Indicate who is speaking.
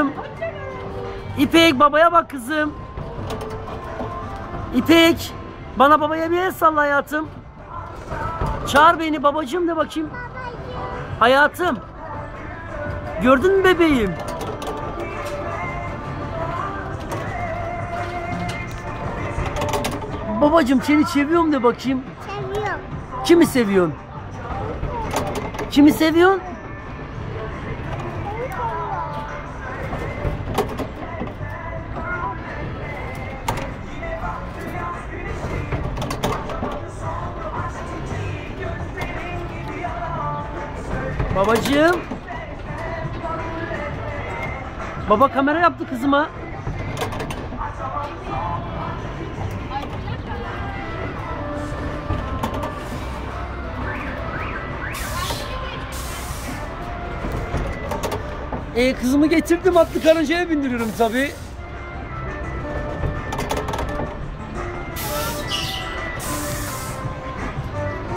Speaker 1: kızım. İpek babaya bak kızım. İpek bana babaya bir el salla hayatım. Çağır beni babacığım de bakayım. Hayatım. Gördün mü bebeğim? Babacığım seni seviyorum de bakayım.
Speaker 2: Seviyorum.
Speaker 1: Kimi seviyorsun? Kimi seviyorsun? Babacığım. Baba kamera yaptı kızıma. E kızımı getirdim atlı karıncaya bindiriyorum tabi.